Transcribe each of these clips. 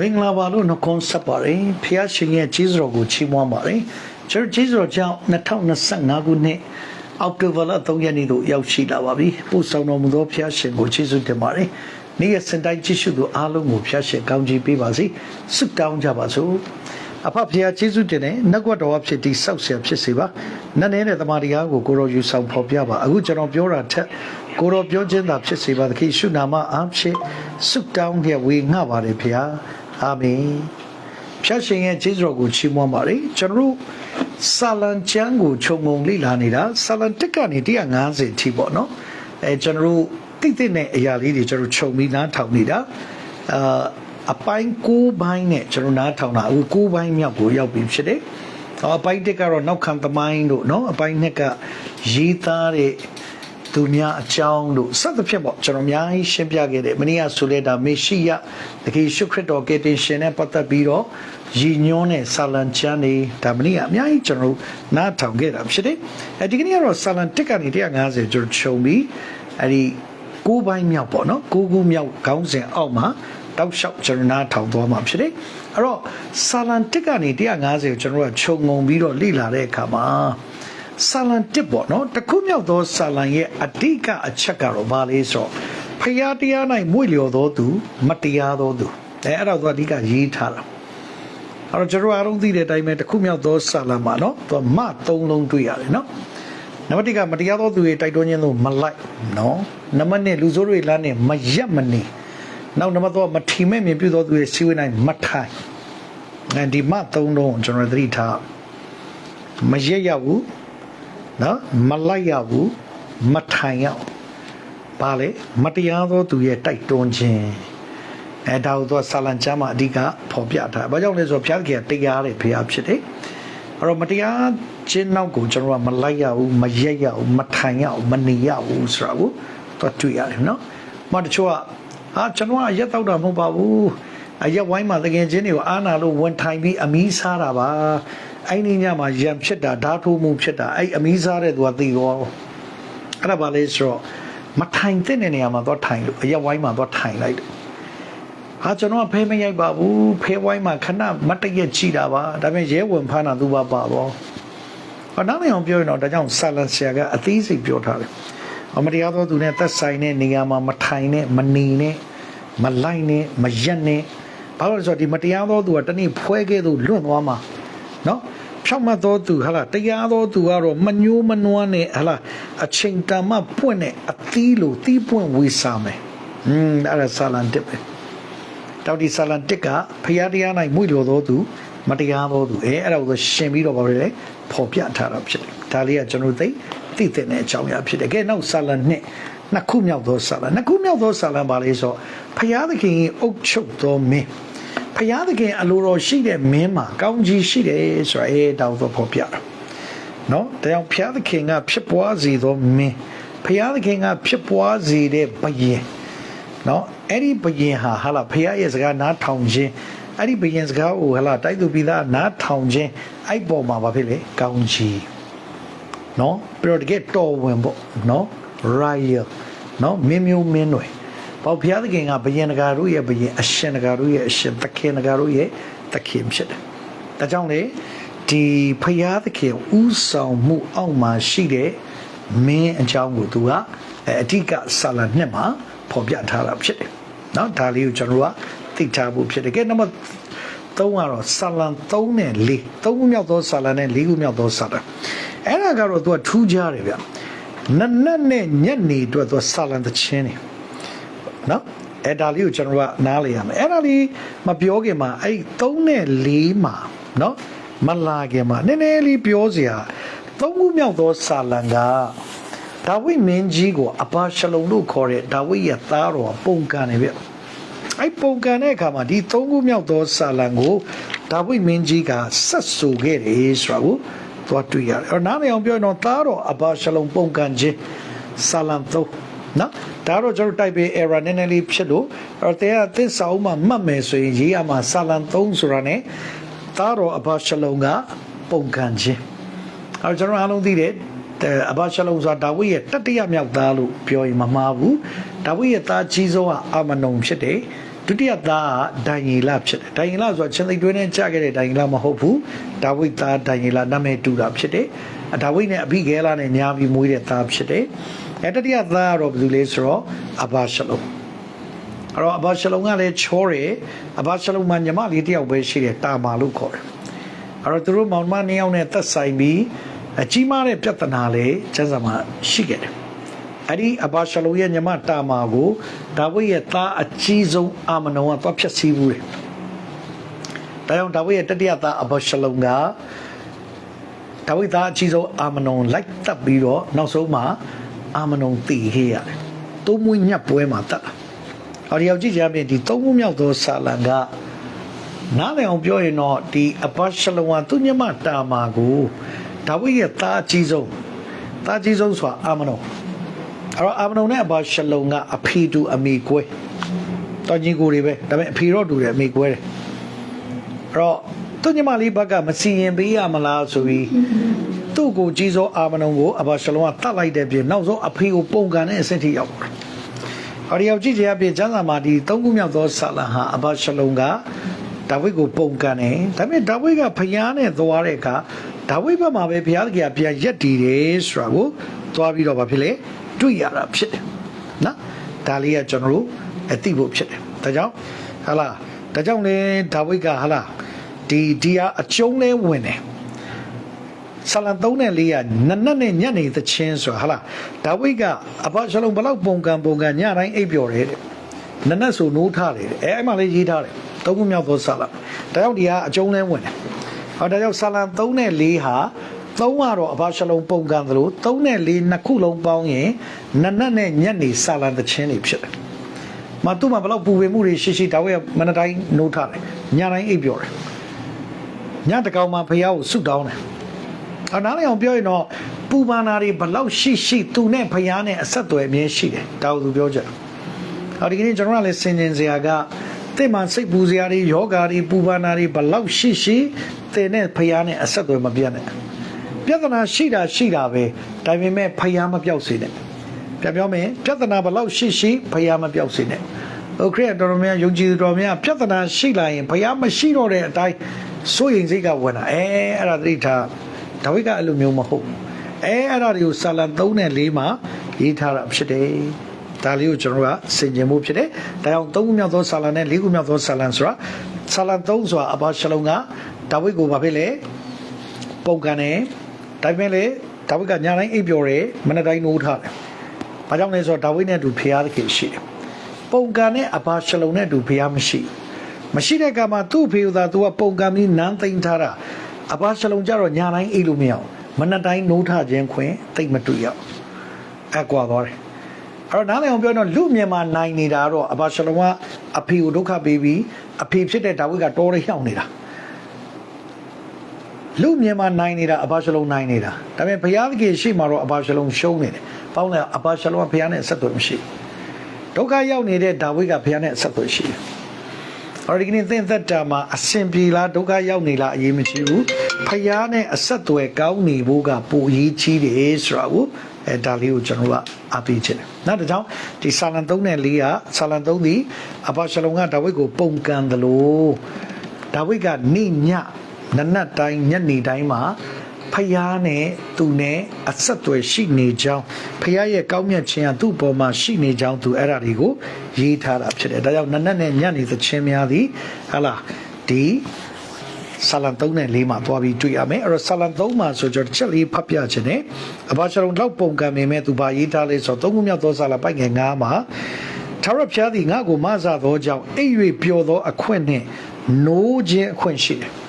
မင်္ဂလာပါလို့နှုတ်ခွန်းဆက်ပါတယ်ဖះရှင်ရဲ့ကြီးစွာကိုချီးမွမ်းပါတယ်ကျွန်တော်ကြီးစွာကြောင့်2025ခုနှစ်အောက်တိုဘာလ3ရက်နေ့သို့ရောက်ရှိလာပါပြီပို့ဆောင်တော်မူသောဖះရှင်ကိုကျေးဇူးတင်ပါတယ်နေ့ရက်စင်တိုင်းကြည့်ရှုသူအားလုံးကိုဖះရှင်ကောင်းချီးပေးပါစေဆုတောင်းကြပါစို့အဖဖះကျေးဇူးတင်တယ်နှုတ်ကပတ်တော်ဖြစ်ဒီဆောက်ဆရာဖြစ်စေပါနတ်နေတဲ့တမန်တရားကိုကိုရောယူဆောင်ဖော်ပြပါအခုကျွန်တော်ပြောတာထက်ကိုရောပြောခြင်းသာဖြစ်စေပါသခင်ရှုနာမအားဖြင့်ဆုတောင်းရဝေငှပါတယ်ဖះ အာမင်ဖျားရှင်ရဲ့ကျေးဇူးတော်ကိုချီးမွမ်းပါတယ်ကျွန်တော်တို့ဆာလံကျမ်းကိုခြုံငုံလေ့လာနေတာဆာလံတက်ကနေ150အထိပေါ့နော်အဲကျွန်တော်တို့တိတိနဲ့အရာလေးတွေကျွန်တော်ခြုံပြီးနားထောင်နေတာအာအပိုင်း9ပိုင်းနဲ့ကျွန်တော်နားထောင်တာအခု9ပိုင်းမြောက်ကိုရောက်ပြီဖြစ်တယ်။အပိုင်းတစ်ကတော့နောက်ခံသမိုင်းတို့နော်အပိုင်းနှစ်ကရေးသားတဲ့ သူများအကြောင်းတို့စသဖြင့်ပေါ့ကျွန်တော်အများကြီးရှင်းပြခဲ့တယ်မနေ့ကဆိုလဲဒါမေရှိယတကယ်ရှုခရစ်တော်ကယ်တင်ရှင်နဲ့ပတ်သက်ပြီးတော့ရည်ညွှန်းတဲ့ဆာလံချမ်းတွေဒါမနေ့ကအများကြီးကျွန်တော်တို့နားထောင်ခဲ့တာဖြစ်တယ်အဲဒီကနေ့ကတော့ဆာလံတစ်ကနေ150ကျွန်တော်ခြုံပြီးအဲဒီကိုးပိုင်းမြောက်ပေါ့နော်ကိုးခုမြောက်ခေါင်းစဉ်အောက်မှာတောက်လျှောက်ကျွန်တော်နားထောင်သွားမှာဖြစ်တယ်အဲ့တော့ဆာလံတစ်ကနေ150ကိုကျွန်တော်ကခြုံငုံပြီးတော့လေ့လာတဲ့အခါမှာ ဆာလံတစ်ပေါ့နော်တခုမြောက်သောဆာလံရဲ့အဓိကအချက်ကတော့ဘာလဲဆိုတော့ဖျားတရား၌မွေလျော်သောသူ မတရားသောသူအဲအဲ့တော့သူအဓိကရေးထားတာအဲ့တော့ကျွန်တော်အားလုံးသိတဲ့အတိုင်းပဲတခုမြောက်သောဆာလံမှာနော်သူမသုံးလုံးတွေ့ရတယ်နော်နံပါတ်1ကမတရားသောသူရဲ့တိုက်တွန်းခြင်းလို့မလိုက်နော်နံပါတ်2လူဆိုးတွေလမ်းနဲ့မရက်မနေနောက်နံပါတ်3မထီမဲ့မြင်ပြုသောသူရဲ့စီဝေးနိုင်မထိုင်အဲဒီမသုံးလုံးကျွန်တော်သတိထားမရက်ရဘူး နော်မလိုက်ရဘူးမထိုင်ရဘူးဘာလဲမတရားသောသူရဲ့တိုက်တွန်းခြင်းအဲဒါကိုသူကဆာလံကျမ်းမှာအဓိကဖော်ပြထား။ဘာကြောင့်လဲဆိုတော့ဘုရားသခင်ကတရားတဲ့ဘုရားဖြစ်တယ်။အဲ့တော့မတရားခြင်းနောက်ကိုကျွန်တော်ကမလိုက်ရဘူးမရက်ရဘူးမထိုင်ရဘူးမနေရဘူးဆိုတာကိုသူတွေ့ရတယ်နော်။မတချို့ကအာကျွန်တော်ကအရက်တော့တာမဟုတ်ပါဘူး။အရက်ဝိုင်းမှာတကယ်ချင်းတွေကိုအာနာလို့ဝန်ထိုင်ပြီးအမီးစားတာပါ။ အဲ့ဒီညမှာရံဖြစ်တာဓာတ်ထိုးမှုဖြစ်တာအဲ့အမီးစားတဲ့သူကသိတော့အဲ့ဒါပါလေဆိုတော့မထိုင်တဲ့နေရာမှာတော့ထိုင်လို့အရက်ဝိုင်းမှာတော့ထိုင်လိုက်တယ်ဟာကျွန်တော်ကဖဲမရိုက်ပါဘူးဖဲဝိုင်းမှာခဏမတရက်ကြည့်တာပါဒါပေမဲ့ရဲဝင်ဖမ်းတာသူပါပါတော့ဟောနောက်နေအောင်ပြောရင်တော့ဒါကြောင့်ဆာလန်ဆရာကအသေးစိတ်ပြောထားတယ်အမတရားသောသူနဲ့သက်ဆိုင်တဲ့နေရာမှာမထိုင်နဲ့မနေနဲ့မလိုက်နဲ့မရက်နဲ့ဘာလို့လဲဆိုတော့ဒီမတရားသောသူကတနေ့ဖွဲခဲ့သူလွတ်သွားမှာနော် ဖြောက်မှတ်သောသူဟာလားတရားသောသူကတော့မညိုးမနွမ်းနဲ့ဟာလားအချိန်တန်မှပွင့်နဲ့အသီးလိုသီးပွင့်ဝေစားမယ်อืมအဲ့ဒါဆာလန်တစ်ပဲတောက်ဒီဆာလန်တစ်ကဖျားတရား၌မွေလျော်သောသူမတရားသောသူအဲအဲ့ဒါကိုရှင်ပြီးတော့ဗာလေပေါ်ပြထားတာဖြစ်တယ်ဒါလေးကကျွန်တော်သိသိတဲ့အကြောင်းအရာဖြစ်တယ်ကဲနောက်ဆာလန်နှစ်နှစ်ခုမြောက်သောဆာလန်နှစ်ခုမြောက်သောဆာလန်ပါလေဆိုဖျားသခင်အုပ်ချုပ်သောမင်း ဖျားသခင်အလိုတော်ရှိတဲ့မင်းမှာကောင်းကြီးရှိတယ်ဆိုတာအဲတောက်တော့ပေါ်ပြတာနော်ဒါကြောင့်ဖျားသခင်ကဖြစ်ပွားစေသောမင်းဖျားသခင်ကဖြစ်ပွားစေတဲ့ဘယင်နော်အဲ့ဒီဘယင်ဟာဟာလာဖခင်ရဲ့စကားနားထောင်ခြင်းအဲ့ဒီဘယင်စကားကိုဟာလာတိုက်သူပြည်သားနားထောင်ခြင်းအဲ့ပေါ်မှာဘာဖြစ်လဲကောင်းကြီးနော်ပြီးတော့တကယ်တော်ဝင်ပေါ့နော် royal နော်မင်းမျိုးမင်းတွေ ပေါ့ဘုရားသခင်ကဘယင်တကာတို့ရဲ့ဘယင်အရှင်တကာတို့ရဲ့အရှင်သခင်တကာတို့ရဲ့သခင်ဖြစ်တယ်ဒါကြောင့်လေဒီဘုရားသခင်ဥဆောင်မှုအောက်မှာရှိတဲ့မင်းအကြောင်းကိုသူကအဓိကဆာလနှစ်မှာဖော်ပြထားတာဖြစ်တယ်။နော်ဒါလေးကိုကျွန်တော်ကသိထားဖို့ဖြစ်တယ်။ကဲနံပါတ်3ကတော့ဆာလံ3နဲ့4 3ခုမြောက်သောဆာလံနဲ့4ခုမြောက်သောဆာလံအဲ့ဒါကတော့သူကထူးခြားတယ်ဗျ။နနက်နဲ့ညနေအတွက်သူဆာလံသချင်းနေ နော်အဲ့ဒါလေးကိုကျွန်တော်ကနားလေရမယ်အဲ့ဒါလေးမပြောခင်မှာအဲ့3နဲ့4မှာနော်မလာခင်မှာနည်းနည်းလေးပြောစရာ3ခုမြောက်သောဆာလံကဒါဝိမင်းကြီးကိုအဘာရှလုံလို့ခေါ်တဲ့ဒါဝိရဲ့သားတော်ပုံကန်နေပြီအဲ့ပုံကန်တဲ့အခါမှာဒီသုံးခုမြောက်သောဆာလံကိုဒါဝိမင်းကြီးကဆက်ဆူခဲ့တယ်ဆိုတာကိုသွားတွေ့ရတယ်။အဲ့နားမအောင်ပြောရင်တော့သားတော်အဘာရှလုံပုံကန်ခြင်းဆာလံသုံး နော်ဒါတော့ကျွန်တော်တိုက်ပေး error နည်းနည်းလေးဖြစ်လို့အဲ့တဲ့သစ္စာဥမှာမှတ်မယ်ဆိုရင်ရေးရမှာဆာလံ3ဆိုတာ ਨੇ သားတော်အဘာရှလုံကပုံကန်ခြင်းအဲ့ကျွန်တော်အားလုံးသိတယ်အဘာရှလုံဆိုတာဒါဝိရဲ့တတိယမြောက်သားလို့ပြောရင်မမှားဘူးဒါဝိရဲ့သားကြီးဆုံးကအာမနုံဖြစ်တယ်ဒဒုတိယသားကဒိုင်ယေလဖြစ်တယ်ဒိုင်ယေလဆိုတာချင်းသိတွင်းနဲ့ကြာခဲ့တဲ့ဒိုင်ယေလမဟုတ်ဘူးဒါဝိဒ်သားဒိုင်ယေလနာမည်တူတာဖြစ်တယ်အဒါဝိဒ်နဲ့အဘိဂဲလနဲ့ညာပြီးမွေးတဲ့သားဖြစ်တယ် အဲတတိယသားကတော့ဘယ်သူလဲဆိုတော့အဘာရှလုံအဲ့တော့အဘာရှလုံကလည်းချောတယ်အဘာရှလုံမှာညီမလေးတစ်ယောက်ပဲရှိတယ်တာမာလို့ခေါ်တယ်အဲ့တော့သူတို့မောင်မနှစ်ယောက်နဲ့သက်ဆိုင်ပြီးအကြီးမားတဲ့ပြဿနာလေးကျန်းစာမှာရှိခဲ့တယ်အဲ့ဒီအဘာရှလုံရဲ့ညီမတာမာကိုဒါဝိဒ်ရဲ့သားအကြီးဆုံးအာမနုံကသွားဖြတ်စည်းဘူးတယ်ဒါကြောင့်ဒါဝိဒ်ရဲ့တတိယသားအဘာရှလုံကဒါဝိဒ်သားအကြီးဆုံးအာမနုံလိုက်တပ်ပြီးတော့နောက်ဆုံးမှာ အာမနုံတည်ခဲ့ရတယ်။သုံးမွေးညက်ပွဲမှာတတ်တာ။ဟောဒီရောက်ကြည့်ကြပြင်ဒီသုံးခုမြောက်သောဆာလံကနားလည်အောင်ပြောရင်တော့ဒီအဘာရှလုံကသူညမတာမာကိုဒါဝိဒ်ရဲ့သားအကြီးဆုံးသားအကြီးဆုံးဆိုတာအာမနုံအဲ့တော့အာမနုံနဲ့အဘာရှလုံကအဖေတူအမိကွဲတော်ကြီးကိုတွေပဲဒါပေမဲ့အဖေတော့တူတယ်အမိကွဲတယ်အဲ့တော့သူညမလေးဘက်ကမစီရင်ပေးရမလားဆိုပြီး သူ့ကိုကြီးစောအာမနုံကိုအဘာရှလုံကတတ်လိုက်တဲ့ပြင်နောက်ဆုံးအဖေကိုပုံကန်တဲ့အဆင့်ထိရောက်တယ်ဟောဒီရောက်ကြည့်ကြရပြင်ကျမ်းစာမှာဒီသုံးခုမြောက်သောဆာလံဟာအဘာရှလုံကဒါဝိဒ်ကိုပုံကန်တယ်ဒါပေမဲ့ဒါဝိဒ်ကဖျားနဲ့သွားတဲ့အခါဒါဝိဒ်ဘက်မှာပဲဘုရားသခင်ကပြန်ရက်တည်တယ်ဆိုတာကိုသွားပြီးတော့ဗာဖြစ်လေတွေ့ရတာဖြစ်တယ်နော်ဒါလေးကကျွန်တော်တို့အသိဖို့ဖြစ်တယ်ဒါကြောင့်ဟာလားဒါကြောင့်လေဒါဝိဒ်ကဟာလားဒီဒီဟာအကျုံးလဲဝင်တယ် ဆလံ3နဲ့4ကနနက်နဲ့ညနေသချင်းဆိုတာဟာလားဒါဝိဒ်ကအဘရှလုံဘလောက်ပုံကံပုံကံညတိုင်းအိပ်ပျော်တယ်တဲ့နနက်ဆိုနိုးထားတယ်တဲ့အဲအဲ့မှလေးရေးထားတယ်သုံးခုမြောက်သောဆလံဒါကြောင့်ဒီဟာအကျုံးလဲဝင်တယ်ဟောဒါကြောင့်ဆလံ3နဲ့4ဟာ3ကတော့အဘရှလုံပုံကံသလို3နဲ့4နှစ်ခုလုံးပေါင်းရင်နနက်နဲ့ညနေဆလံသချင်းတွေဖြစ်တယ်မတူမဘလောက်ပူပင်မှုတွေရှိရှိဒါဝိဒ်ကမနက်တိုင်းနိုးထားတယ်ညတိုင်းအိပ်ပျော်တယ်ညတကောင်မှဖះကိုဆုတောင်းတယ် အနားလည်အောင်ပြောရင်တော့ပူပန်နာတွေဘလောက်ရှိရှိသူနဲ့ဖယားနဲ့အဆက်အသွယ်အမြဲရှိတယ်ဒါကိုသူပြောကြတယ်အော်ဒီကနေ့ကျွန်တော်ကလည်းဆင်ခြင်စရာကတင့်မှာစိတ်ပူစရာတွေယောဂါတွေပူပန်နာတွေဘလောက်ရှိရှိသင်နဲ့ဖယားနဲ့အဆက်အသွယ်မပြတ်နဲ့ပြဿနာရှိတာရှိတာပဲဒါပေမဲ့ဖယားမပြောက်စေနဲ့ပြပြောမယ်ပြဿနာဘလောက်ရှိရှိဖယားမပြောက်စေနဲ့ဟုတ်ခရစ်တော်တော်များယုံကြည်တော်များပြဿနာရှိလာရင်ဘုရားမရှိတော့တဲ့အတိုင်းစိုးရိမ်စိတ်ကဝင်လာအဲအဲ့ဒါသတိထား ဒါဝိဒ်ကအဲ့လိုမျိုးမဟုတ်ဘူးအဲအဲ့ဒါတွေကိုဆာလံ3နဲ့4မှာရေးထားတာဖြစ်တယ်ဒါလေးကိုကျွန်တော်ကဆင်ခြင်မှုဖြစ်တယ်ဒါကြောင့်3ခုမြောက်သောဆာလံနဲ့4ခုမြောက်သောဆာလံဆိုတာဆာလံ3ဆိုတာအဘာရှလုံကဒါဝိဒ်ကိုဘာဖြစ်လဲပုံကန်တယ်ဒါပေမဲ့လေဒါဝိဒ်ကညာတိုင်းအိပ်ပျော်တယ်မနေ့တိုင်းနိုးထားတယ်ဘာကြောင့်လဲဆိုတော့ဒါဝိဒ်နဲ့အတူဖျားသခင်ရှိတယ်ပုံကန်နဲ့အဘာရှလုံနဲ့အတူဖျားမရှိဘူးမရှိတဲ့ကမှာသူ့ဖေကသူကပုံကံပြီးနန်းသိမ်းထားတာ အဘာရှလုံကြတော့ညာတိုင်းအိတ်လို့မရအောင်မနက်တိုင်းနိုးထခြင်းခွင်တိတ်မတွေ့ရအောင်အကွာသွားတယ်အဲ့တော့နားလည်အောင်ပြောတော့လူမြန်မာနိုင်နေတာတော့အဘာရှလုံကအဖေကိုဒုက္ခပေးပြီးအဖေဖြစ်တဲ့ဒါဝိဒ်ကတော်ရရောက်နေတာလူမြန်မာနိုင်နေတာအဘာရှလုံနိုင်နေတာဒါပေမဲ့ဘုရားသခင်ရှိမှတော့အဘာရှလုံရှုံးနေတယ်ပေါင်းတယ်အဘာရှလုံကဘုရားနဲ့အဆက်အသွယ်မရှိဘူးဒုက္ခရောက်နေတဲ့ဒါဝိဒ်ကဘုရားနဲ့အဆက်အသွယ်ရှိတယ်။ အော်ဒီကနေ့သင်သက်တာမှာအစဉ်ပြေလားဒုက္ခရောက်နေလားအရေးမရှိဘူး။ဖယားနဲ့အဆက်အသွယ်ကောင်းနေဖို့ကပိုအရေးကြီးတယ်ဆိုတာကိုအဲဒါလေးကိုကျွန်တော်ကအပေးချင်တယ်။နောက်တစ်ကြောင်ဒီဆာလံ3နဲ့4ကဆာလံ3ဒီအဘာရှလုံကဒါဝိဒ်ကိုပုံကန်တယ်လို့ဒါဝိဒ်ကနိညနနတ်တိုင်းညနေတိုင်းမှာ ဖယားနဲ့သူနဲ့အဆက်အသွယ်ရှိနေကြောင်းဖယားရဲ့ကောင်းမြတ်ခြင်းကသူ့ပေါ်မှာရှိနေကြောင်းသူအဲ့ဒါတွေကိုရေးထားတာဖြစ်တယ်။ဒါကြောင့်နနတ်နဲ့ညနေသခြင်းများသည်ဟာလားဒီဆာလံ3နဲ့4မှာသွားပြီးတွေ့ရမယ်အဲ့တော့ဆာလံ3မှာဆိုတော့တစ်ချက်လေးဖတ်ပြခြင်းနဲ့အဘာရှရုံလောက်ပုံကံမိမဲ့သူဘာရေးထားလဲဆိုတော့သုံးခုမြောက်သောဆာလံပိုက်ငယ်9မှာထာဝရဘုရားသည်ငါ့ကိုမဆသောကြောင့်အိပ်၍ပျော်သောအခွင့်နှင့်နိုးခြင်းအခွင့်ရှိတယ်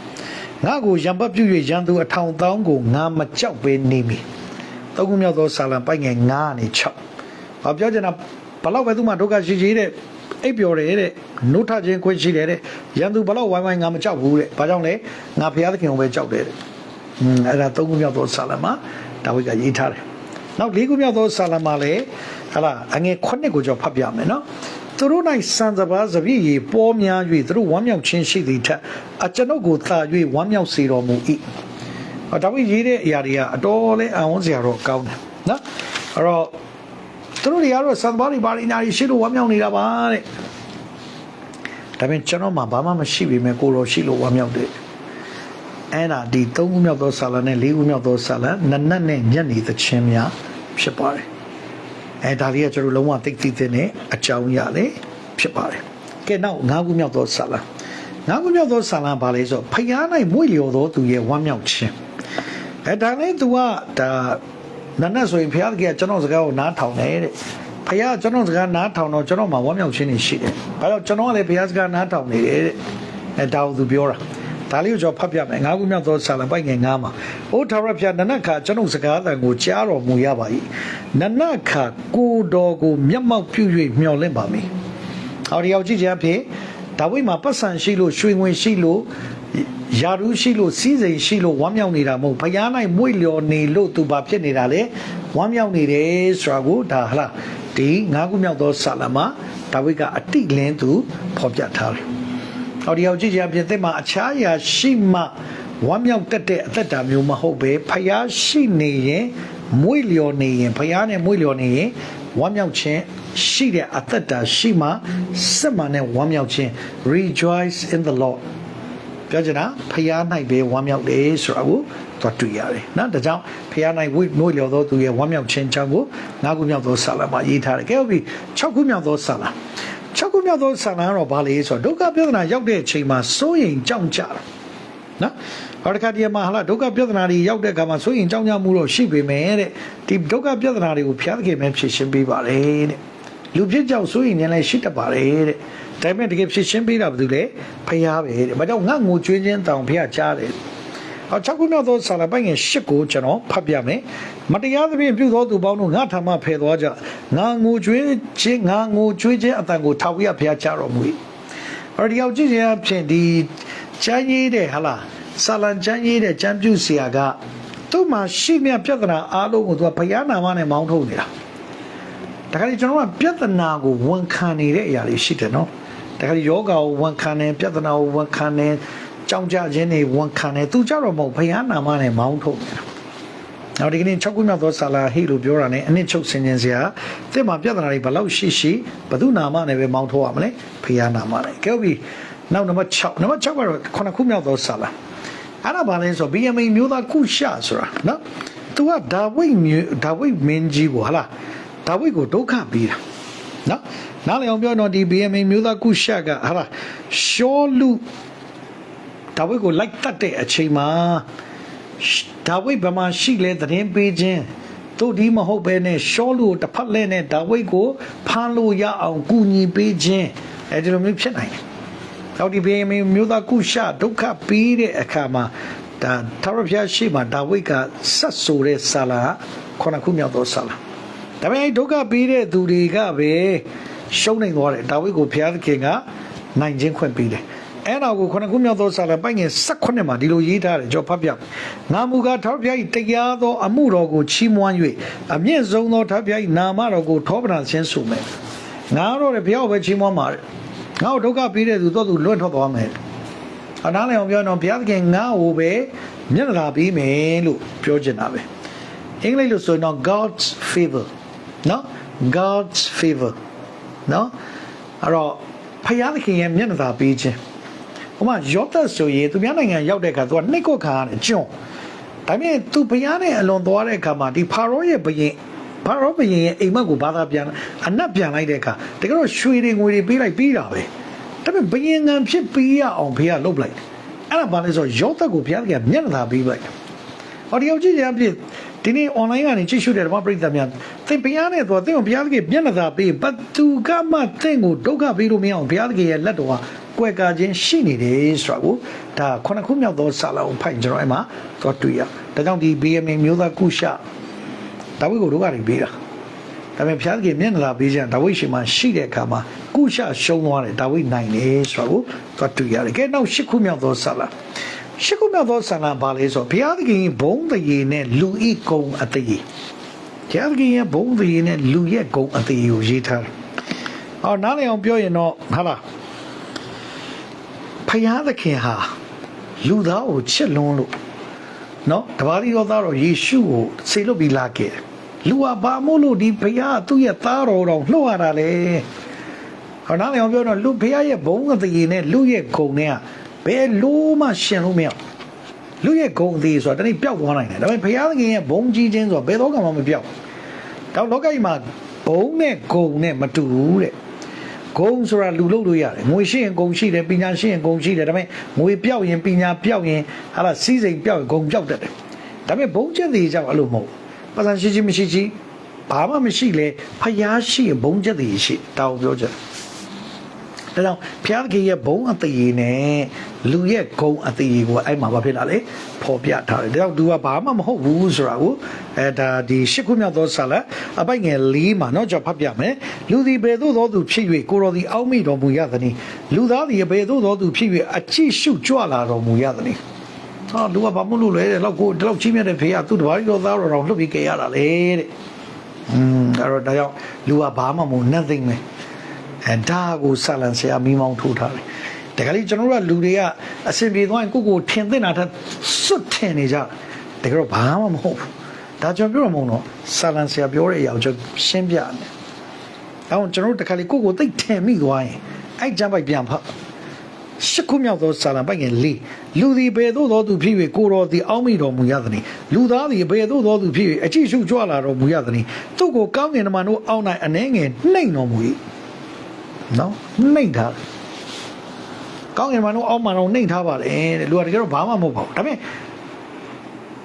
ငါကိုရံပတ်ပြု၍ရန်သူအထောင်တောင်းကိုငါမကြောက်ဘဲနေမည်သုံးခုမြောက်သောဆာလံပိုက်ငယ်9နဲ့6ဘာပြောချင်တာဘလောက်ပဲသူမှဒုက္ခရှိရှိတဲ့အိပ်ပျော်တယ်တဲ့နှုတ်ထခြင်းခွင့်ရှိတယ်တဲ့ရန်သူဘလောက်ဝိုင်းဝိုင်းငါမကြောက်ဘူးတဲ့ဘာကြောင့်လဲငါဘုရားသခင်ကိုပဲကြောက်တယ်တဲ့อืมအဲ့ဒါသုံးခုမြောက်သောဆာလံမှာဒါဝိဒ်ကရေးထားတယ်နောက်လေးခုမြောက်သောဆာလံမှာလည်းဟလာအငယ်9ကိုကြောဖတ်ပြမယ်နော် သူတို့၌စံစပါးစပြည့်ရေပေါ်များ၍သူတို့ဝမ်းမြောက်ခြင်းရှိသည်ထက်အကျွန်ုပ်ကိုသာ၍ဝမ်းမြောက်စေတော်မူ၏ဟောဒါဝိဒ်ရေးတဲ့အရာတွေကအတော်လေးအံ့ဩစရာတော့ကောင်းတယ်နော်အဲ့တော့သူတို့တွေကတော့စံစပါးတွေဘာတွေညာတွေရှိလို့ဝမ်းမြောက်နေတာပါတဲ့ဒါပေမဲ့ကျွန်တော်မှဘာမှမရှိပေမဲ့ကိုတော်ရှိလို့ဝမ်းမြောက်တယ်အဲ့ဒါဒီ၃ခုမြောက်သောဆာလနဲ့၄ခုမြောက်သောဆာလနနတ်နဲ့ညက်နေသခြင်းများဖြစ်ပါတယ် အဲဒါလေးကကျွန်တော်လုံးဝသိသိသိနဲ့အကြောင်းရတယ်ဖြစ်ပါတယ်ကဲနောက်၅ခုမြောက်သောဆာလ၅ခုမြောက်သောဆာလဘာလဲဆိုဖျားနိုင်မွေ့လျော်သောသူရဲ့ဝမ်းမြောက်ခြင်းအဲဒါနဲ့သူကဒါနနတ်ဆိုရင်ဖျားကကျွန်တော်စကားကိုနားထောင်တယ်တဲ့ဖျားကျွန်တော်စကားနားထောင်တော့ကျွန်တော်မှာဝမ်းမြောက်ခြင်းတွေရှိတယ်ဘာလို့ကျွန်တော်ကလည်းဖျားစကားနားထောင်နေတယ်တဲ့အဲဒါကိုသူပြောတာ ဒါလေးကိုကျွန်တော်ဖတ်ပြမယ်ငါးခုမြောက်သောဆာလံပိုက်ငယ်ငါးမှာအိုထာဝရဘုရားနနတ်ခါကျွန်ုပ်စကားတန်ကိုကြားတော်မူရပါ၏နနတ်ခါကိုတော်ကိုမျက်မှောက်ပြု၍မျှော်လင့်ပါမည်ဟောဒီရောက်ကြည့်ခြင်းအဖြစ်ဒါဝိဒ်မှာပတ်စံရှိလို့ရွှေငွေရှိလို့ယာရုရှိလို့စီးစိမ်ရှိလို့ဝမ်းမြောက်နေတာမဟုတ်ဘုရား၌မွေ့လျော်နေလို့သူဘာဖြစ်နေတာလဲဝမ်းမြောက်နေတယ်ဆိုတာကိုဒါဟလားဒီငါးခုမြောက်သောဆာလံမှာဒါဝိဒ်ကအတိလင်းသူဖော်ပြထားတယ် ဟောဒီရောက်ကြည့်ခြင်းအဖြစ်သစ်မှာအခြားအရာရှိမှဝမ်းမြောက်တတ်တဲ့အသက်တာမျိုးမဟုတ်ပဲဖျားရှိနေရင်မွေ့လျော်နေရင်ဖျားနဲ့မွေ့လျော်နေရင်ဝမ်းမြောက်ခြင်းရှိတဲ့အသက်တာရှိမှစစ်မှန်တဲ့ဝမ်းမြောက်ခြင်း rejoice in the lord ပြောချင်တာဖျား၌ပဲဝမ်းမြောက်တယ်ဆိုတာကိုသွားတွေ့ရတယ်နော်ဒါကြောင့်ဖျား၌ဝိမွေ့လျော်သောသူရဲ့ဝမ်းမြောက်ခြင်းကြောင့်ကိုငါးခုမြောက်သောဆာလမှာရေးထားတယ်ကဲဟုတ်ပြီ6ခုမြောက်သောဆာလ 6ခုမြောက်သောဆာလကတော့ဘာလဲဆိုတော့ဒုက္ခပြဿနာရောက်တဲ့အချိန်မှာစိုးရိမ်ကြောက်ကြတာနော်ဟောတခါတည်းမှာဟာလာဒုက္ခပြဿနာတွေရောက်တဲ့အခါမှာစိုးရိမ်ကြောက်ကြမှုတော့ရှိပေမဲ့တဲ့ဒီဒုက္ခပြဿနာတွေကိုဖျားသခင်ပဲဖြေရှင်းပေးပါတယ်တဲ့လူဖြစ်ကြောက်စိုးရိမ်နေလဲရှိတတ်ပါတယ်တဲ့ဒါပေမဲ့တကယ်ဖြေရှင်းပေးတာဘာလို့လဲဖျားပဲတဲ့ဘာကြောင့်ငါငိုကြွေးခြင်းတောင်ဖျားကြားတယ်ဟော 6ခုမြောက်သောဆာလပိုင်ငယ်8ကိုကျွန်တော်ဖတ်ပြမယ်မတရားသဖြင့်ပြုသောသူပေါင်းတို့ငါထာမဖယ်သွားကြငါငိုကြွေးခြင်းငါငိုကြွေးခြင်းအတန်ကိုထောက်ပြဖျားကြားတော်မူ၏ဟောဒီရောက်ကြည့်ခြင်းအဖြစ်ဒီချမ်းကြီးတဲ့ဟာလားဆာလံချမ်းကြီးတဲ့ချမ်းပြုဆရာကသူ့မှာရှိမြပြဿနာအားလုံးကိုသူကဘုရားနာမနဲ့မောင်းထုတ်နေတာဒါကြိကျွန်တော်ကပြဿနာကိုဝန်ခံနေတဲ့အရာတွေရှိတယ်နော်ဒါကြိယောဂါကိုဝန်ခံတယ်ပြဿနာကိုဝန်ခံတယ် ကြောင်းကြခြင်းတွေဝန်ခံတယ်သူကြတော့မဟုတ်ဘုရားနာမနဲ့မောင်းထုတ်နေတာနောက်ဒီကနေ့6ခုမြောက်သောဆာလာဟိလို့ပြောတာ ਨੇ အနစ်ချုပ်ဆင်ခြင်စရာတဲ့မှာပြဿနာတွေဘယ်လောက်ရှိရှိဘသူနာမနဲ့ပဲမောင်းထုတ်ရမလဲဘုရားနာမနဲ့ကဲဟုတ်ပြီနောက်နံပါတ်6နံပါတ်6ကတော့ခုနှစ်ခုမြောက်သောဆာလာအဲ့ဒါဘာလဲဆိုတော့ BMA မျိုးသားကုရှဆိုတာနော်သူကဒါဝိတ်မျိုးဒါဝိတ်မင်းကြီးကိုဟာလားဒါဝိတ်ကိုဒုက္ခပေးတာနော်နားလည်အောင်ပြောတော့ဒီ BMA မျိုးသားကုရှကဟာလားရှောလူ ဒါဝိတ်ကိုလိုက်တတ်တဲ့အချိန်မှာဒါဝိတ်ဘယ်မှာရှိလဲသတင်းပေးခြင်းတို့ဒီမဟုတ်ပဲနဲ့ရှောလူကိုတစ်ဖက်လဲနဲ့ဒါဝိတ်ကိုဖမ်းလို့ရအောင်ကူညီပေးခြင်းအဲဒီလိုမျိုးဖြစ်နိုင်တယ်ဟောဒီဘေးမမျိုးသားကုရှဒုက္ခပြီးတဲ့အခါမှာဒါသာရဖျားရှိမှဒါဝိတ်ကဆက်ဆိုတဲ့ဆာလာခုနခုမြောက်သောဆာလာဒါပေမဲ့ဒုက္ခပြီးတဲ့သူတွေကပဲရှုံးနိုင်သွားတယ်ဒါဝိတ်ကိုဘုရားသခင်ကနိုင်ခြင်းခွင့်ပေးတယ် အဲ့တော့ကိုခုနခုမြောက်သောဆာလာပိုင်ငယ်16မှာဒီလိုရေးထားတယ်ကြောဖတ်ပြငါမူကားထောက်ပြ၏တရားသောအမှုတော်ကိုချီးမွမ်း၍အမြင့်ဆုံးသောထောက်ပြ၏နာမတော်ကိုထောပနာခြင်းဆိုမယ်ငါတော့ဘုရားကိုပဲချီးမွမ်းပါငါ့ကိုဒုက္ခပေးတဲ့သူတော့သူလွတ်ထွက်သွားမယ်အနားလည်းအောင်ပြောတော့ဘုရားသခင်ငါ့ကိုပဲမျက်နှာပေးမယ်လို့ပြောချင်တာပဲအင်္ဂလိပ်လို့ဆိုရင်တော့ God's favor နော် God's favor နော်အဲ့တော့ဘုရားသခင်ရဲ့မျက်နှာပေးခြင်း ဟိုမှာယောသဆိုရင်သူများနိုင်ငံရောက်တဲ့အခါသူကနှိတ်ကွက်ခါရတယ်ကျွန်းဒါပေမဲ့သူဘုရားနဲ့အလွန်သွားတဲ့အခါမှာဒီဖာရောရဲ့ဘုရင်ဘာရောဘုရင်ရဲ့အိမ်မက်ကိုဘာသာပြန်အနက်ပြန်လိုက်တဲ့အခါတကယ်တော့ရွှေတွေငွေတွေပေးလိုက်ပြီးတာပဲဒါပေမဲ့ဘုရင်ငံဖြစ်ပြီးရအောင်ဖေကလုပ်လိုက်တယ်အဲ့ဒါဘာလဲဆိုတော့ယောသက်ကိုဘုရားကမျက်နှာပေးလိုက်ဟောဒီရောက်ကြည့်ကြပြည့်ဒီနေ့ online ကနေကြည့်ရှုတဲ့ဓမ္မပရိသတ်များသင်ဘုရားနဲ့တော့သင်ကိုဘုရားသခင်မျက်နှာပေးဘသူကမှသင်ကိုဒုက္ခပေးလို့မရအောင်ဘုရားသခင်ရဲ့လက်တော်က ကွယ်ကာခြင်းရှိနေတယ်ဆိုတာကိုဒါခုနှစ်ခုမြောက်သောစာလုံးဖိုင်ကျွန်တော်အဲ့မှာသွားတွေ့ရဒါကြောင့်ဒီ BMA မျိုးသားကုရှဒါဝိကိုဒုက္ခတွေပေးတာဒါပေမဲ့ဘုရားသခင်မျက်နှာပေးခြင်းဒါဝိရှိမှရှိတဲ့အခါမှာကုရှရှုံးသွားတယ်ဒါဝိနိုင်တယ်ဆိုတာကိုသွားတွေ့ရတယ်ကဲနောက်ရှစ်ခုမြောက်သောစာလားရှစ်ခုမြောက်သောဆန္ဒဘာလဲဆိုဘုရားသခင်ဘုံတရေနဲ့လူဤကုံအတရေဘုရားသခင်ရဲ့ဘုံတရေနဲ့လူရဲ့ကုံအတရေကိုရေးထားတယ်။အော်နားလည်အောင်ပြောရင်တော့ဟာလား ဘုရားသခင်ဟာလူသားကိုချစ်လွန်းလို့နော်တပါးဒီတော်သားတော်ယေရှုကိုဆေလွတ်ပြီးလာခဲ့တယ်။လူဟာဘာမို့လို့ဒီဘုရားသူ့ရဲ့သားတော်တော်လှုပ်ရတာလဲ။ဘဟောနားလည်အောင်ပြောတော့လူဖះရဲ့ဘုံအသေးနဲ့လူရဲ့ဂုံနဲ့ကဘယ်လို့မှရှင်လို့မရဘူးလူရဲ့ဂုံအသေးဆိုတာတနေ့ပျောက်သွားနိုင်တယ်ဒါပေမဲ့ဖះသခင်ရဲ့ဘုံကြီးခြင်းဆိုတာဘယ်တော့မှမပျောက်ဘူးတော့လောကကြီးမှာဘုံနဲ့ဂုံနဲ့မတူဘူးတဲ့ ဂုံဆိုတာလူလို့လို့ရတယ်ငွေရှိရင်ဂုံရှိတယ်ပညာရှိရင်ဂုံရှိတယ်ဒါပေမဲ့ငွေပျောက်ရင်ပညာပျောက်ရင်ဟာလာစီးစိမ်ပျောက်ရင်ဂုံပျောက်တတ်တယ်ဒါပေမဲ့ဘုံချက်သေးကြောင့်အဲ့လိုမဟုတ်ဘူးပတ်စံရှိရှိမရှိရှိဘာမှမရှိလေဖျားရှိရင်ဘုံချက်သေးရှိတောင်းပြောချက် ဒါကြောင့်ဖျားကြီးရဲ့ဘုံအသေးနဲ့လူရဲ့ဂုံအသေးကိုအဲ့မှာဘာဖြစ်လာလဲပေါ်ပြထားတယ်ဒါကြောင့်သူကဘာမှမဟုတ်ဘူးဆိုတာကိုအဲဒါဒီရှစ်ခုမြောက်သောဆာလအပိုက်ငယ်၄မှာเนาะကြောက်ဖတ်ပြမယ်လူသည်ဘယ်သို့သောသူဖြစ်၍ကိုတော်သည်အောက်မိတော်မူရသနည်းလူသားသည်ဘယ်သို့သောသူဖြစ်၍အကြည့်ရှုကြွလာတော်မူရသနည်းဟာလူကဘာမှမလုပ်လဲတဲ့လောက်ကိုဒီလောက်ချင်းမြတ်တဲ့ဖေကသူ့တဘာကြီးတော်သားတော်တော်လှုပ်ပြီးကြရတာလေတဲ့อืมအဲ့တော့ဒါကြောင့်လူကဘာမှမဟုတ် nothing ပဲ အဲဒါကိုဆာလန်ဆရာမိမောင်းထိုးထားတယ်တကယ်လို့ကျွန်တော်တို့ကလူတွေကအစင်ပြေသွားရင်ကိုယ့်ကိုယ်ထင်သင့်တာထက်စွတ်ထင်နေကြတယ်တကယ်တော့ဘာမှမဟုတ်ဘူးဒါကျွန်တော်ပြောရမလို့ဆာလန်ဆရာပြောတဲ့အရာကိုကျွန်တော်ရှင်းပြတယ်အဲတော့ကျွန်တော်တို့တခါလေကိုယ့်ကိုယ်သိထင်မိသွားရင်အဲ့ကြမ်းပိုက်ပြန်ဖတ်ရှစ်ခုမြောက်သောဆာလံပိုက်ငယ်လေးလူသည်ဘယ်သို့သောသူဖြစ်၍ကိုတော်သည်အောက်မိတော်မူရသနည်းလူသားသည်ဘယ်သို့သောသူဖြစ်၍အကြည့်ရှုကြွလာတော်မူရသနည်းသူ့ကိုကောင်းကင်တမန်တို့အောက်၌အနှဲငယ်နှိမ့်တော်မူ၏ နော်နှိမ့်ထားတယ်ကောင်းကင်တမန်တို့အောက်မှာတော့နှိမ့်ထားပါတယ်တဲ့လူကတကယ်တော့ဘာမှမဟုတ်ပါဘူးဒါပေမဲ့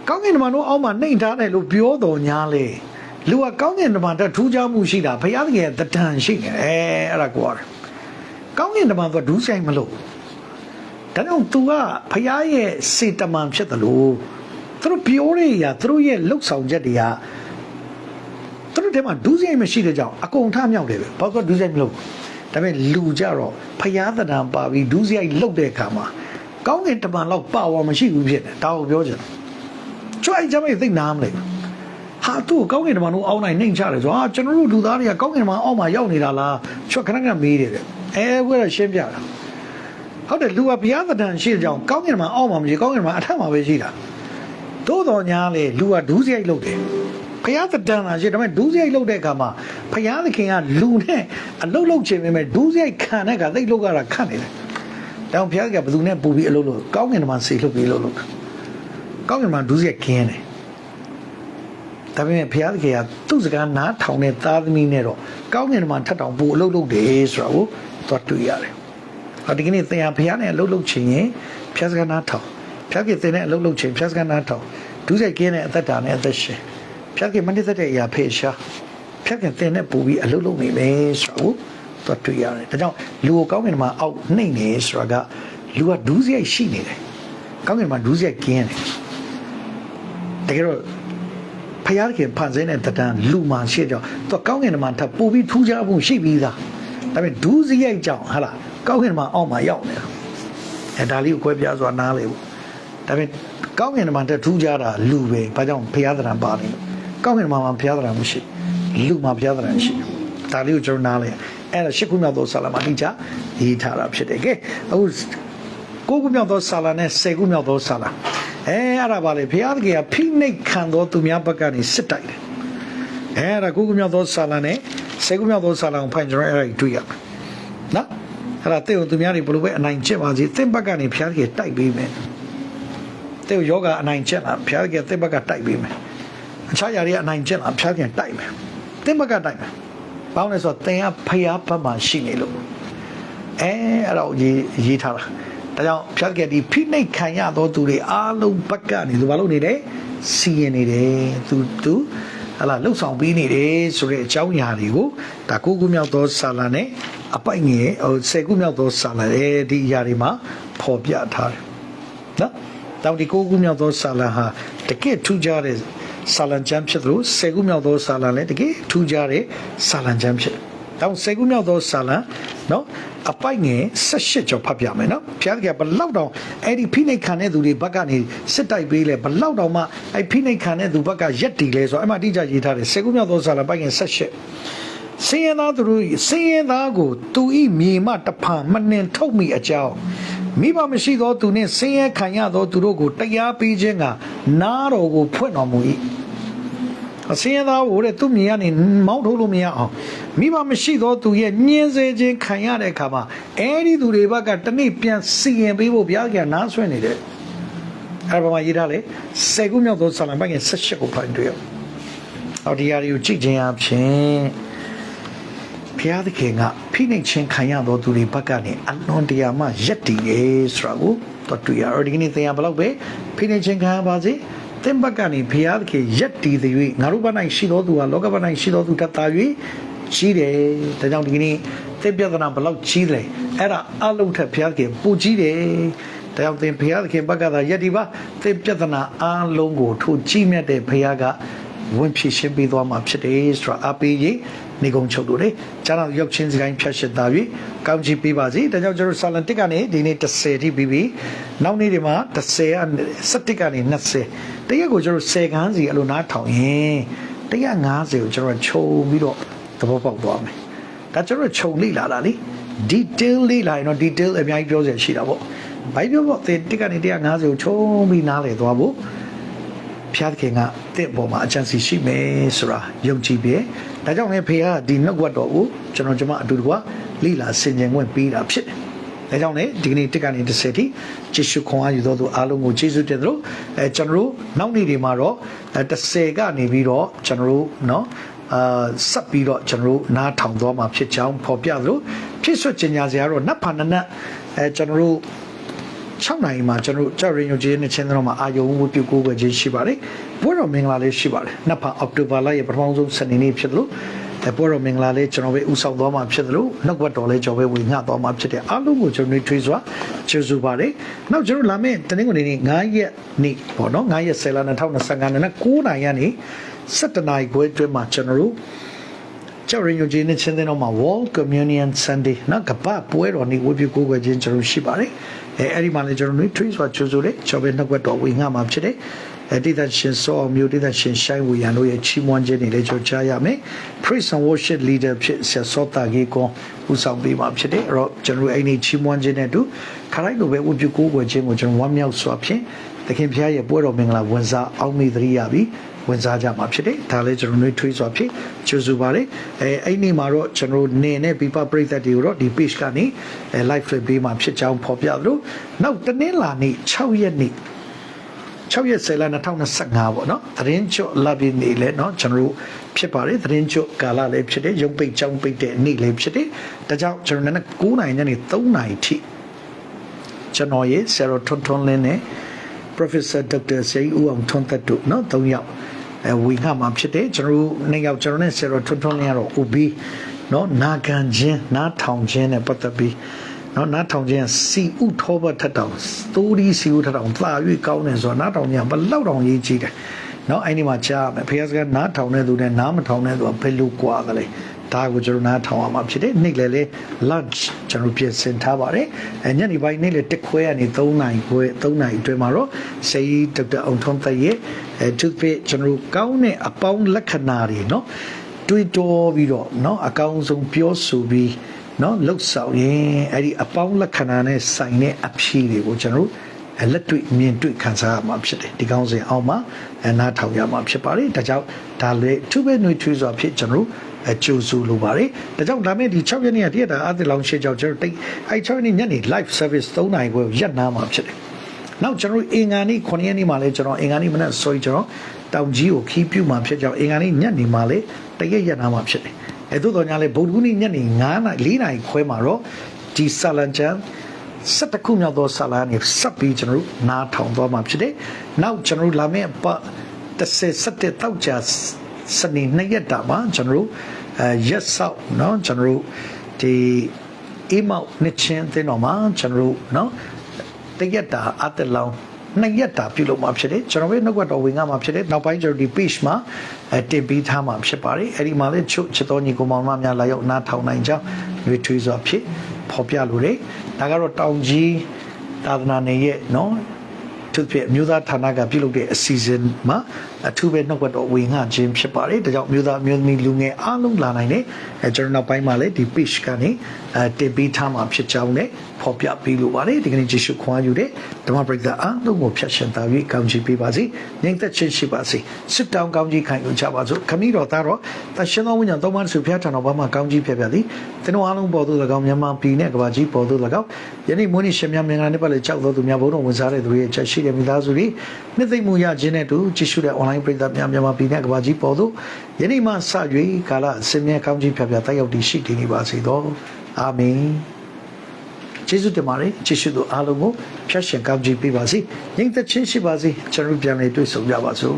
ကောင်းကင်တမန်တို့အောက်မှာနှိမ့်ထားတယ်လို့ပြောတော်ညာလေလူကကောင်းကင်တမန်တက်ထူးခြားမှုရှိတာဘုရားသခင်ရဲ့တဒံရှိနေတယ်အဲ့ဒါကိုရတယ်ကောင်းကင်တမန်ကဒူးဆိုင်မလို့ဒါကြောင့် तू ကဖခင်ရဲ့စေတမန်ဖြစ်တယ်လို့သူတို့ပြောရရသူတို့ရဲ့လှုပ်ဆောင်ချက်တွေကသူတို့ထဲမှာဒူးစိတ်မရှိတဲ့ကြောင့်အကုန်ထမြောက်တယ်ပဲဘာလို့ဒူးစိတ်မလုပ် ဒါပေမဲ့လူကြတော့ဖခင်သဏ္ဍာန်ပါပြီးဒူးစိတ်လှုပ်တဲ့အခါမှာကောင်းကင်တမန်လောက်ပါဝါမရှိဘူးဖြစ်တယ်ဒါကိုပြောချင်တယ်ကျွိုက်ကြမ်းသိနားမလဲဟာသူ့ကောင်းကင်တမန်တို့အောင်းနိုင်နှိမ်ချတယ်ဆိုဟာကျွန်တော်တို့လူသားတွေကကောင်းကင်တမန်အောက်မှာရောက်နေတာလားချွတ်ခဏခဏမေးတယ်တဲ့အဲဘယ်လိုရှင်းပြတာဟုတ်တယ်လူကဘုရားသခင်ရှိတဲ့ကြောင့်ကောင်းကင်မှာအောက်မှာမရှိကောင်းကင်မှာအထက်မှာပဲရှိတာသို့တော်ညာလေလူကဒူးစရိုက်လုပ်တယ် ဘုရားသခင်လာရှိဒါပေမဲ့ဒူးစရိုက်လုပ်တဲ့အခါမှာဘုရားသခင်ကလူနဲ့အလုတ်လုတ်ချင်ပေမဲ့ဒူးစရိုက်ခံတဲ့ကသိတ်လုတ်ရတာခတ်နေတယ်တောင်ဘုရားကဘယ်သူနဲ့ပူပြီးအလုတ်လုတ်ကောင်းကင်မှာဆေလှုပ်ပြီးအလုတ်လုတ်ကောင်းကင်မှာဒူးစရိုက်ခင်းတယ်ဒါပေမဲ့ဘုရားသခင်ကသူ့စကားနားထောင်တဲ့သားသမီးနဲ့တော့ကောင်းကင်မှာထပ်တောင်ပူအလုတ်လုတ်တယ်ဆိုတာကိုသွားတွေ့ရတယ်။ဟောဒီကနေ့သင်ဟာဖះနဲ့အလုပ်လုပ်ချင်ရင်ဖျက်စကနာထောင်ဖျက်ကသင်နဲ့အလုပ်လုပ်ချင်ဖျက်စကနာထောင်ဒုစရိုက်ကင်းတဲ့အသက်တာနဲ့အသက်ရှင် ဖျက်ကမနစ်သက်တဲ့အရာဖေရှားဖက်ကသင်နဲ့ပူပြီးအလုပ်လုပ်နေမယ်ဆိုတော့သွားတွေ့ရတယ်။ဒါကြောင့်လူကိုကောင်းကင်မှာအောက်နှိမ့်နေဆိုတာကလူကဒုစရိုက်ရှိနေတယ်။ကောင်းကင်မှာဒုစရိုက်ကင်းတယ်။တကယ်တော့ဖျားခင်ဖန်ဆင်းတဲ့တဏ္ဍလူမှရှိကြောင်းသူကောင်းကင်မှာထပ်ပူပြီးထူးခြားမှုရှိပြီးသား။ဒါပေမဲ့ဒုစရိုက်ကြောင့်ဟာလားကောင်းကင်မှာအောက်မှာရောက်နေတာအဲဒါလေးကိုခွဲပြားစွာနားလေဘူးဒါပေမဲ့ကောင်းကင်မှာတက်ထူးကြတာလူပဲဘာကြောင့်ဘုရားသခင်ပါနေလို့ ကောင်းကင်မှာမှာဘုရားသခင်မရှိလူမှာဘုရားသခင်ရှိဒါလေးကိုကျွန်တော်နားလေအဲ့ဒါရှစ်ခုမြောက်သောဆာလမှာတိကျရေးထားတာဖြစ်တယ်ကဲအခုကိုးခုမြောက်သောဆာလနဲ့ဆယ်ခုမြောက်သောဆာလအဲအဲ့ဒါပါလေဘုရားသခင်ကဖိနှိတ်ခံသောသူများဘက်ကနေစစ်တိုက်တယ်အဲ့ဒါကိုးခုမြောက်သောဆာလနဲ့ဆယ်ခုမြောက်သောဆာလကိုဖိုင်ကျွန်တော်အဲ့ဒါတွေ့ရမယ်နော်အဲ့ဒါတဲ့ကိုသူများတွေဘလို့ပဲအနိုင်ကျင့်ပါစေသင်ဘက်ကနေဖျားကြီးတိုက်ပေးမယ်တဲ့ကိုယောဂအနိုင်ကျင့်လာဖျားကြီးသင်ဘက်ကတိုက်ပေးမယ် အခြားຢာတွေကအနိုင်ကျင့်လာဖျားကြီးတိုက်မယ်သင်ဘက်ကတိုက်မယ်ဘာလို့လဲဆိုတော့သင်ကဖျားဘက်မှာရှိနေလို့အဲအဲ့တော့ရေးရေးထားတာဒါကြောင့်ဖျားကြီးဒီဖိနှိတ်ခံရသောသူတွေအားလုံးဘက်ကနေသူဘာလို့နေတယ်စီရင်နေတယ်သူသူဟလာလှုပ်ဆောင်ပြီးနေတယ်ဆိုတဲ့အကြောင်းအရာတွေကိုဒါကိုကူမြောက်သောဆာလာနဲ့အပိုက်ငယ်ဟိုဆယ်ခုမြောက်သောဆာလာအဲဒီအရာတွေမှာဖော်ပြထားတယ်နော်တောင်ဒီကိုကူမြောက်သောဆာလာဟာတကယ်ထူးခြားတဲ့ ဆာလံချမ်းဖြစ်သလိုဆယ်ခုမြောက်သောဆာလံလည်းတကယ်ထူးခြားတဲ့ဆာလံချမ်းဖြစ်တောင်ဆယ်ခုမြောက်သောဆာလံနော်အပိုက်ငယ်18ကျော်ဖတ်ပြမယ်နော်ဘုရားကဘလောက်တောင်အဲ့ဒီဖိနှိတ်ခံတဲ့သူတွေဘက်ကနေစစ်တိုက်ပေးလဲဘလောက်တောင်မှအဲ့ဖိနှိတ်ခံတဲ့သူဘက်ကရက်တီလဲဆိုအဲ့မှာအတိအကျရေးထားတယ်ဆယ်ခုမြောက်သောဆာလံပိုက်ငယ်18စင်းရဲသားသူတို့စင်းရဲသားကို သူဤမြေမှတဖန်မနှင်ထုတ်မိအကြောင်း မိဘမရှိသောသူနှင့်စင်းရဲခံရသောသူတို့ကိုတရားပေးခြင်းကနားတော်ကိုဖွင့်တော်မူ၏အစင်းရဲသားကိုတဲ့သူ့မြေကနေမောင်းထုတ်လို့မရအောင်မိဘမရှိသောသူရဲ့ညှင်းဆဲခြင်းခံရတဲ့အခါမှာအဲဒီသူတွေဘက်ကတနေ့ပြန်စီရင်ပေးဖို့ဘုရားကနားဆွင့်နေတယ်အဲ့ဘာမှရေးထားလေစေကုမြောက်သောဆာလံပိုင်းရဲ့၁၈ကိုဖိုင်တွေ့ရအောင်ဟောဒီဟာတွေကိုကြည့်ခြင်းအပြင် ဘုရားသခင်ကဖိနှိပ်ခြင်းခံရသောသူတွေဘက်ကနေအလွန်တရာမှယက်တည်တယ်ဆိုတာကိုတော့တွေ့ရတော့ဒီကနေ့သင်ရဘလောက်ပဲဖိနှိပ်ခြင်းခံရပါစေသင်ဘက်ကနေဘုရားသခင်ယက်တည်သည်၍ငါတို့ဘက်၌ရှိသောသူဟာလောကဘက်၌ရှိသောသူထက်သာ၍ကြီးတယ်ဒါကြောင့်ဒီကနေ့သင်ပြဿနာဘလောက်ကြီးတယ်အဲ့ဒါအလုံးထက်ဘုရားသခင်ပူကြီးတယ်ဒါကြောင့်သင်ဘုရားသခင်ဘက်ကသာယက်တည်ပါသင်ပြဿနာအလုံးကိုထိုကြီးမြတ်တဲ့ဘုရားကဝင်ဖြည့်ရှင်းပေးသွားမှာဖြစ်တယ်ဆိုတာအပေးကြီး နေကုံချုပ်လို့လေကျမ်းတော်ရောက်ချင်းစကိုင်းဖြတ်ရှစ်သားပြီးကောင်းချီးပေးပါစေဒါကြောင့်ကျွန်တော်ဆာလန်တစ်ကနေဒီနေ့30ထိပြီးပြီးနောက်နေ့တွေမှာ30ကနေ17ကနေ20တရက်ကိုကျွန်တော်10ခန်းစီအလိုနားထောင်ရင်150ကိုကျွန်တော်ခြုံပြီးတော့သဘောပေါက်သွားမယ်ဒါကျွန်တော်ခြုံလိလာတာလေ detail လေးလာရင်တော့ detail အများကြီးပြောစရာရှိတာပေါ့ဘိုင်းပြောပေါ့သင်တစ်ကနေ150ကိုခြုံပြီးနားလေသွားဖို့ ဖျားသခင်ကတင့်ပေါ်မှာအချမ်းစီရှိမယ်ဆိုတာယုံကြည်ပြီးဒါကြောင့်လည်းဖေကဒီနှုတ်ဝတ်တော်ကိုကျွန်တော်ကျမအတူတကွလိလာဆင်ခြင်ခွင့်ပေးတာဖြစ်တယ်ဒါကြောင့်လည်းဒီကနေ့တစ်ကနေ30ထိယေရှုခွန်အားယူတော်သူအားလုံးကိုယေရှုတင်သလိုအဲကျွန်တော်တို့နောက်နေ့တွေမှာတော့30ကနေပြီးတော့ကျွန်တော်တို့เนาะအာဆက်ပြီးတော့ကျွန်တော်တို့နားထောင်သွားမှာဖြစ်ကြောင်းဖော်ပြသလိုဖြစ်ဆွတ်ကျင်ညာစရာတော့နတ်ဖာနနတ်အဲကျွန်တော်တို့ 6နိုင်မှာကျွန်တော်တို့ကြောက်ရင်ယုံကြည်နေချင်းတော့မှာအာယုံဝပြုကိုးကွယ်ခြင်းရှိပါတယ်ဘွဲတော်မင်္ဂလာလေးရှိပါတယ်နတ်ဖာအောက်တိုဘာလရဲ့ပထမဆုံးစနေနေ့ဖြစ်လို့အဲဘွဲတော်မင်္ဂလာလေးကျွန်တော်ပဲဥဆောင်သွားမှာဖြစ်တယ်လို့နှုတ်ဘတ်တော်လေးကျွန်တော်ပဲဝေငှသွားမှာဖြစ်တယ်အားလုံးကိုကျွန်တော်တို့ထွေးစွာကျေးဇူးပါတယ်နောက်ကျွန်တော်လာမယ့်တနင်္ဂနွေနေ့9ရက်နေ့ပေါ့နော်9ရက်10လ2025နဲ့9နိုင်ရနေ17နိုင်ခွဲအတွင်းမှာကျွန်တော်တို့ကျောက်ရင်ယုံကြည်နေချင်းတဲ့တော့မှာ World Communion Sunday နော်ကပ္ပပွဲတော်နေ့ဝတ်ပြုကိုးကွယ်ခြင်းကျွန်တော်ရှိပါတယ် အဲအဲ့ဒီမှာလည်းကျွန်တော်တို့ trees ဆိုကျိုးဆိုတဲ့ကျော်ပဲနှုတ်ဘတ်တော်ဝေငှမှာဖြစ်တယ်အဲတိတ်တရှင်စောအောင်မျိုးတိတ်တရှင်ရှိုင်းဝေရန်တို့ရဲ့ချီးမွမ်းခြင်းတွေလည်းကြောကြားရမယ် praise and worship leader ဖြစ်ဆရာစောတာကြီးကွန်ဦးဆောင်ပေးမှာဖြစ်တယ်အဲ့တော့ကျွန်တော်တို့အဲ့ဒီချီးမွမ်းခြင်းနဲ့အတူခရိုက်လိုပဲဝတ်ပြုကိုးကွယ်ခြင်းကိုကျွန်တော်ဝမ်းမြောက်စွာဖြင့်သခင်ဖျားရဲ့ပွဲတော်မင်္ဂလာဝန်စားအောင်မိသတိရပြီး ဝင်စားကြမှာဖြစ်တယ်ဒါလည်းကျွန်တော်တို့ထွေးစွာဖြစ်ကျေးဇူးပါတယ်အဲအဲ့ဒီမှာတော့ကျွန်တော်တို့နေနဲ့ပြပပရိသတ်တွေကိုတော့ဒီ page ကနေအဲ live flip ပေးမှာဖြစ်ကြောင်းဖော်ပြသလိုနောက်တနင်္လာနေ့6ရက်နေ့6ရက်10လ2025ပေါ့နော်သတင်းချွတ်လာပြီးနေလဲเนาะကျွန်တော်တို့ဖြစ်ပါတယ်သတင်းချွတ်ကာလလည်းဖြစ်တယ်ရုံပိတ်ကြောင်းပိတ်တဲ့နေ့လည်းဖြစ်တယ်ဒါကြောင့်ကျွန်တော်လည်း9နိုင်ညနေ3နိုင်ထိကျွန်တော်ရဲ့ Sarah Ton Ton Lin နဲ့ Professor Dr. ဆေးဦးအောင်ထွန်းသက်တို့เนาะ3ယောက် အဲဝီငှမှာဖြစ်တယ်ကျွန်တော်တို့နှစ်ယောက်ကျွန်တော်နဲ့ Sarah Ton Ton Lin ကတော့ OB เนาะနာခံခြင်းနားထောင်ခြင်းနဲ့ပတ်သက်ပြီးနော်နားထောင်ခြင်းစီဥထောဘထက်တောင်သိုးဒီစီဥထက်တောင်သာ၍ကောင်းတယ်ဆိုတော့နားထောင်ခြင်းဘလောက်တောင်ရေးကြည့်တယ်နော်အဲ့ဒီမှာကြားမယ်ဖခင်စကားနားထောင်တဲ့သူနဲ့နားမထောင်တဲ့သူကဘယ်လိုကွာသလဲဒါကိုကျွန်တော်နားထောင်အောင်မှာဖြစ်တယ်နေ့လည်းလေ lunch ကျွန်တော်ပြင်ဆင်ထားပါတယ်အဲညနေပိုင်းနေ့လည်းတစ်ခွဲကနေ3နာရီခွဲ3နာရီအတွင်းမှာတော့ဆေးဒေါက်တာအောင်ထွန်းသက်ရဲ့ အဲသူပြကျွန်တော်ကောင်းတဲ့အပေါင်းလက္ခဏာတွေနော်တွေးတောပြီးတော့နော်အကောင်းဆုံးပြောဆိုပြီးနော်လှုပ်ဆောင်ရင်အဲ့ဒီအပေါင်းလက္ခဏာနဲ့ဆိုင်တဲ့အဖြေတွေကိုကျွန်တော်တို့အလက်တွေ့မြင်တွေ့ခံစားရမှာဖြစ်တယ်ဒီကောင်းစဉ်အောင်မှာအနားထောင်ရမှာဖြစ်ပါတယ်ဒါကြောင့်ဒါလည်းသူပဲနှွေထွေးစွာဖြစ်ကျွန်တော်တို့အကျိုးစုလိုပါတယ်ဒါကြောင့်ဒါမဲ့ဒီ6ရက်နေ့ကတည်းကအာသလောင်ရှေ့ကြောင့်ကျွန်တော်တိတ်အဲ6ရက်နေ့ညနေ live service 3နိုင်ခွဲရက်နာမှာဖြစ်တယ် နောက်ကျွန်တော်တို့အင်္ဂါနေ့9ရက်နေ့မှာလည်းကျွန်တော်အင်္ဂါနေ့မနက်ဆိုရင်ကျွန်တော်တောင်ကြီးကိုခီးပြူမှာဖြစ်ကြောင်းအင်္ဂါနေ့ညနေမှာလည်းတရက်ရက်နာမှာဖြစ်တယ်အဲသို့တော်ညာလဲဗုဒ္ဓဟူးနေ့ညနေ9နာရီ4နာရီခွဲမှာတော့ဒီဆာလန်ချန်7ခုမြောက်သောဆာလန်နေဆက်ပြီးကျွန်တော်တို့နားထောင်သွားမှာဖြစ်တယ်။နောက်ကျွန်တော်တို့လာမယ့်ပ37တောက်ကြစနေ2ရက်တာမှာကျွန်တော်တို့အဲရက်ဆောက်เนาะကျွန်တော်တို့ဒီအိမောက်နှစ်ချင်းအတင်းတော်မှာကျွန်တော်တို့เนาะ တရက်တာအတလောင်းနှစ်ရက်တာပြုလုပ်မှာဖြစ်တယ်ကျွန်တော်တို့နှုတ်ကတော်ဝင်ကမှာဖြစ်တယ်နောက်ပိုင်းကျွန်တော်ဒီ page မှာအဲတင်ပေးထားမှာဖြစ်ပါတယ်အဲ့ဒီမှာလည်းချုပ်ချစ်တော်ညီကိုမောင်မများလာရောက်နားထောင်နိုင်ကြောင်းရွေးထွေးစွာဖြစ်ဖော်ပြလိုတယ်ဒါကတော့တောင်ကြီးသာသနာနယ်ရဲ့နော်ထထူးဖြင့်အမျိုးသားဌာနကပြုလုပ်တဲ့အစီအစဉ်မှာအထူးပဲနှုတ်ကပတ်တော်ဝင်ငှခြင်းဖြစ်ပါတယ်ဒါကြောင့်အမျိုးသားအမျိုးသမီးလူငယ်အားလုံးလာနိုင်တယ်အဲကျွန်တော်နောက်ပိုင်းမှာလည်းဒီ page ကနေအဲတင်ပေးထားမှာဖြစ်ကြောင်းနဲ့ဖော်ပြပေးလိုပါတယ်ဒီကနေ့ယေရှုခွန်အားယူတဲ့ဓမ္မပရိသတ်အားလုံးကိုဖျက်ရှင်သား၍ကောင်းချီးပေးပါစေငြိမ်သက်ခြင်းရှိပါစေစစ်တောင်းကောင်းကြီးခံယူကြပါစို့ခမည်းတော်သားတော်တန်ရှင်သောဝိညာဉ်သုံးပါးစုဖျားထံတော်ဘာမှကောင်းကြီးဖျက်ပြသည်သင်တို့အားလုံးပေါ်သို့၎င်းမြန်မာပြည်နဲ့ကမ္ဘာကြီးပေါ်သို့၎င်းယနေ့မွေးနေ့ရှင်များမင်္ဂလာနေ့ပတ်လေကြောက်သောသူများဘုန်းတော်ဝင်စားတဲ့သူတွေရဲ့ချက်ရှိတဲ့မိသားစုတွေနှစ်သိမ့်မှုရခြင်းနဲ့တူကြည့်ရှုတဲ့ online ပရိသတ်များမြန်မာပြည်နဲ့ကမ္ဘာကြီးပေါ်သို့ယနေ့မှစ၍ကာလအစင်မြဲကောင်းကြီးဖျက်ပြတိုက်ရောက်တည်ရှိတည်နေပါစေသောအာမင်ကျေးဇူးတင်ပါတယ်ကျေးဇူးတော်အားလုံးကိုဖျက်ရှင်ကောင်းကြီးပေးပါစေညီသက်ချင်းရှိပါစေကျွန်တော်တို့ပြန်လည်တွေ့ဆုံကြပါစို့